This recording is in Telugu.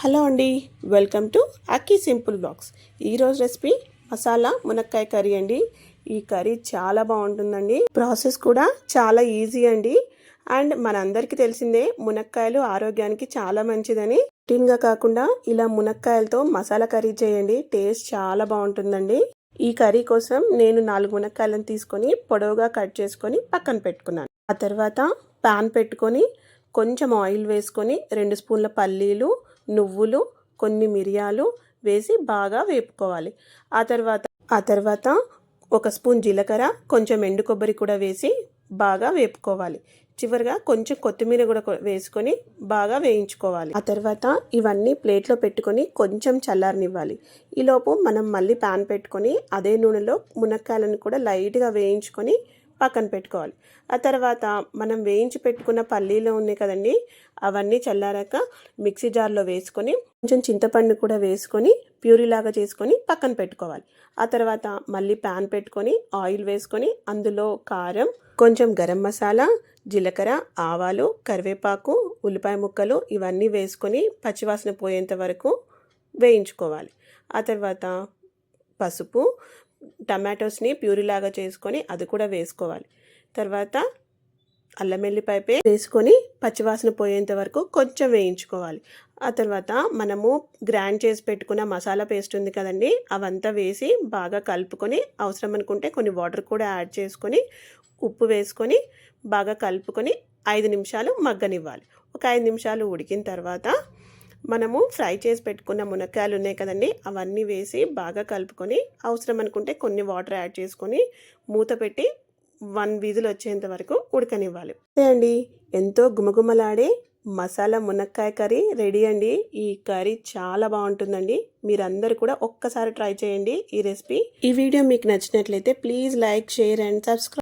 హలో అండి welcome to Akki simple vlogs. ఈరోజు రెసిపీ మసాలా మునక్కాయ కర్రీ అండి. ఈ కర్రీ చాలా బాగుంటుందండి. ప్రాసెస్ కూడా చాలా ఈజీ అండి. అండ్ మనందరికీ తెలిసిందే మునక్కాయలు ఆరోగ్యానికి చాలా మంచిదని. గా కాకుండా ఇలా మునక్కాయలతో మసాలా కర్రీ చేయండి టేస్ట్ చాలా బాగుంటుందండి. ఈ కర్రీ కోసం నేను నాలుగు మునక్కాయలను తీసుకొని పొడవుగా కట్ చేసుకొని పక్కన పెట్టుకున్నాను. ఆ తర్వాత పాన్ పెట్టుకొని కొంచెం ఆయిల్ వేసుకొని రెండు స్పూన్ల పల్లీలు నువ్వులు కొన్ని మిరియాలు వేసి బాగా వేపుకోవాలి. ఆ తర్వాత ఆ తర్వాత ఒక స్పూన్ జీలకర్ర కొంచెం ఎండు కొబ్బరి కూడా వేసి బాగా వేపుకోవాలి. చివరిగా కొంచెం కొత్తిమీర కూడా వేసుకొని బాగా వేయించుకోవాలి. ఆ తర్వాత ఇవన్నీ ప్లేట్లో పెట్టుకొని కొంచెం చల్లారనివ్వాలి. ఈలోపు మనం మళ్ళీ పాన్ పెట్టుకొని అదే నూనెలో మునక్కాయలను కూడా లైట్గా వేయించుకొని పక్కన పెట్టుకోవాలి. ఆ తర్వాత మనం వేయించి పెట్టుకున్న పల్లీలు ఉన్నాయి కదండి అవన్నీ చల్లారాక మిక్సీ జార్లో వేసుకొని కొంచెం చింతపండు కూడా వేసుకొని ప్యూరీ లాగా చేసుకొని పక్కన పెట్టుకోవాలి. ఆ తర్వాత మళ్ళీ ప్యాన్ పెట్టుకొని ఆయిల్ వేసుకొని అందులో కారం కొంచెం గరం మసాలా జీలకర్ర ఆవాలు కరివేపాకు ఉల్లిపాయ ముక్కలు ఇవన్నీ వేసుకొని పచ్చివాసన పోయేంత వరకు వేయించుకోవాలి. ఆ తర్వాత పసుపు టమాటోస్ని ప్యూరీలాగా చేసుకొని అది కూడా వేసుకోవాలి. తర్వాత అల్లం వెల్లిపాయ పేస్ట్ వేసుకొని పచ్చివాసన పోయేంత వరకు కొంచెం వేయించుకోవాలి. ఆ తర్వాత మనము గ్రైండ్ చేసి పెట్టుకున్న మసాలా పేస్ట్ ఉంది కదండి అవంతా వేసి బాగా కలుపుకొని అవసరం అనుకుంటే కొన్ని వాటర్ కూడా యాడ్ చేసుకొని ఉప్పు వేసుకొని బాగా కలుపుకొని ఐదు నిమిషాలు మగ్గనివ్వాలి. ఒక ఐదు నిమిషాలు ఉడికిన తర్వాత మనము ఫ్రై చేసి పెట్టుకున్న మునక్కాయలు ఉన్నాయి కదండి అవన్నీ వేసి బాగా కలుపుకొని అవసరం అనుకుంటే కొన్ని వాటర్ యాడ్ చేసుకొని మూత పెట్టి వన్ వీధులు వచ్చేంత వరకు ఉడకనివ్వాలి. అంతే అండి. ఎంతో గుమగుమలాడే మసాలా మునక్కాయ కర్రీ రెడీ అండి. ఈ కర్రీ చాలా బాగుంటుందండి. మీరందరూ కూడా ఒక్కసారి ట్రై చేయండి ఈ రెసిపీ. ఈ వీడియో మీకు నచ్చినట్లయితే please like share and subscribe.